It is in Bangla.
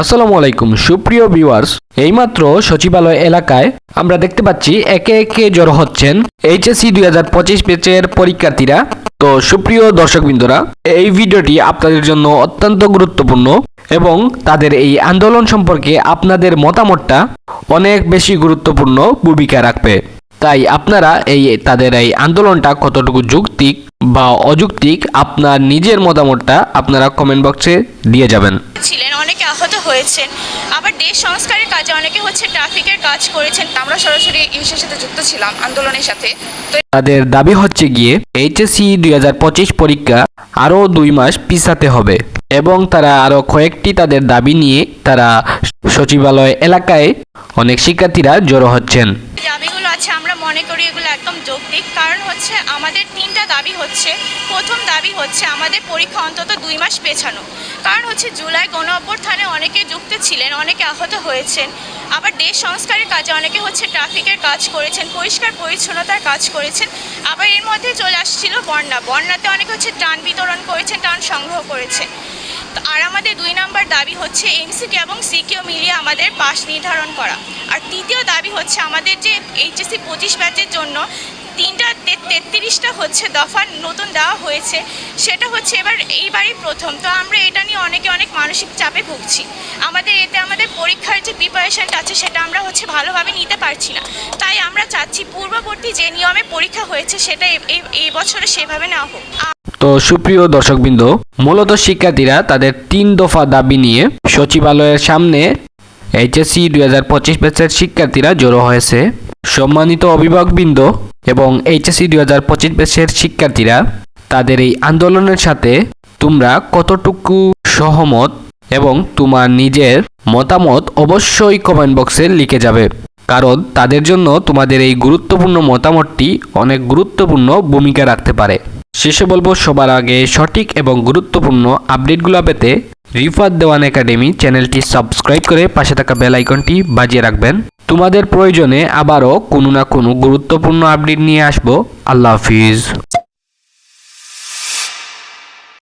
আসসালামু আলাইকুম, সুপ্রিয় ভিউয়ার্স। এইমাত্র সচিবালয় এলাকায় আমরা দেখতে পাচ্ছি, একে একে জড়ো হচ্ছেন এইচএসসি দুই হাজার পঁচিশ পেচের পরীক্ষার্থীরা। তো সুপ্রিয় দর্শকবৃন্দরা, এই ভিডিওটি আপনাদের জন্য অত্যন্ত গুরুত্বপূর্ণ এবং তাদের এই আন্দোলন সম্পর্কে আপনাদের মতামতটা অনেক বেশি গুরুত্বপূর্ণ ভূমিকা রাখবে। তাই আপনারা এই তাদের এই আন্দোলনটা কতটুকু যৌক্তিক বা অযৌক্তিক আপনার নিজের মতামতটা আপনারা কমেন্ট বক্সে দিয়ে যাবেন। ছিলেন অনেকে আহত হয়েছেন। আবার দেশ সংস্কারের কাজে অনেকে হচ্ছে ট্রাফিকের কাজ করেছেন। আমরা সরাসরি ইংলিশের সাথে যুক্ত ছিলাম আন্দোলনের সাথে। তাদের দাবি হচ্ছে গিয়ে এইচএসসি দুই হাজার পঁচিশ পরীক্ষা আরও দুই মাস পিছাতে হবে এবং তারা আরও কয়েকটি তাদের দাবি নিয়ে তারা সচিবালয় এলাকায় অনেক শিক্ষার্থীরা জড়ো হচ্ছেন। আছে আমরা মনে করি এগুলো একদম যৌক্তিক। কারণ হচ্ছে আমাদের তিনটা দাবি হচ্ছে। প্রথম দাবি হচ্ছে আমাদের পরীক্ষা অন্তত দুই মাস পেছানো। কারণ হচ্ছে জুলাই গণ অভ্যুত্থানে অনেকে যুক্ত ছিলেন, অনেকে আহত হয়েছেন। আবার দেশ সংস্কারের কাজে অনেকে হচ্ছে ট্রাফিকের কাজ করেছেন, পরিষ্কার পরিচ্ছন্নতার কাজ করেছেন। আবার এর মধ্যে চলে আসছিল বন্যা। বন্যাতে অনেকে হচ্ছে ত্রাণ বিতরণ করেছেন, ত্রাণ সংগ্রহ করেছে তো আর আমাদের দুই নম্বর দাবি হচ্ছে এমসিকে এবং সিকিউ মিলিয়ে আমাদের পাস নির্ধারণ করা। আর তৃতীয় দাবি হচ্ছে আমাদের যে এইচএসসি পঁচিশ ব্যাচের জন্য তিনটা তেত্রিশটা হচ্ছে দফা নতুন দেওয়া হয়েছে, সেটা হচ্ছে এবার এইবারই প্রথম। তো আমরা এটা নিয়ে অনেকে অনেক মানসিক চাপে ভুগছি। আমাদের এতে আমাদের পরীক্ষার যে প্রিপারেশনটা আছে, সেটা আমরা হচ্ছে ভালোভাবে নিতে পারছি না। তাই আমরা চাচ্ছি পূর্ববর্তী যে নিয়মে পরীক্ষা হয়েছে, সেটা এই- বছরে সেভাবে নেওয়া হোক। তো সুপ্রিয় দর্শকবৃন্দ, মূলত শিক্ষার্থীরা তাদের তিন দফা দাবি নিয়ে সচিবালয়ের সামনে এইচএসসি দুই হাজার পঁচিশ ব্যাচের শিক্ষার্থীরা জড়ো হয়েছে। সম্মানিত অভিভাবকবৃন্দ এবং এইচএসসি দুই হাজার পঁচিশ ব্যাচের শিক্ষার্থীরা, তাদের এই আন্দোলনের সাথে তোমরা কতটুকু সহমত এবং তোমার নিজের মতামত অবশ্যই কমেন্ট বক্সে লিখে যাবে। কারণ তাদের জন্য তোমাদের এই গুরুত্বপূর্ণ মতামতটি অনেক গুরুত্বপূর্ণ ভূমিকা রাখতে পারে। শেষে বলব, সবার আগে সঠিক এবং গুরুত্বপূর্ণ আপডেটগুলো পেতে রিফাত দেওয়ান একাডেমি চ্যানেলটি সাবস্ক্রাইব করে পাশে থাকা বেল আইকনটি বাজিয়ে রাখবেন। তোমাদের প্রয়োজনে আবারও কোনো না কোনো গুরুত্বপূর্ণ আপডেট নিয়ে আসব। আল্লাহ হাফিজ।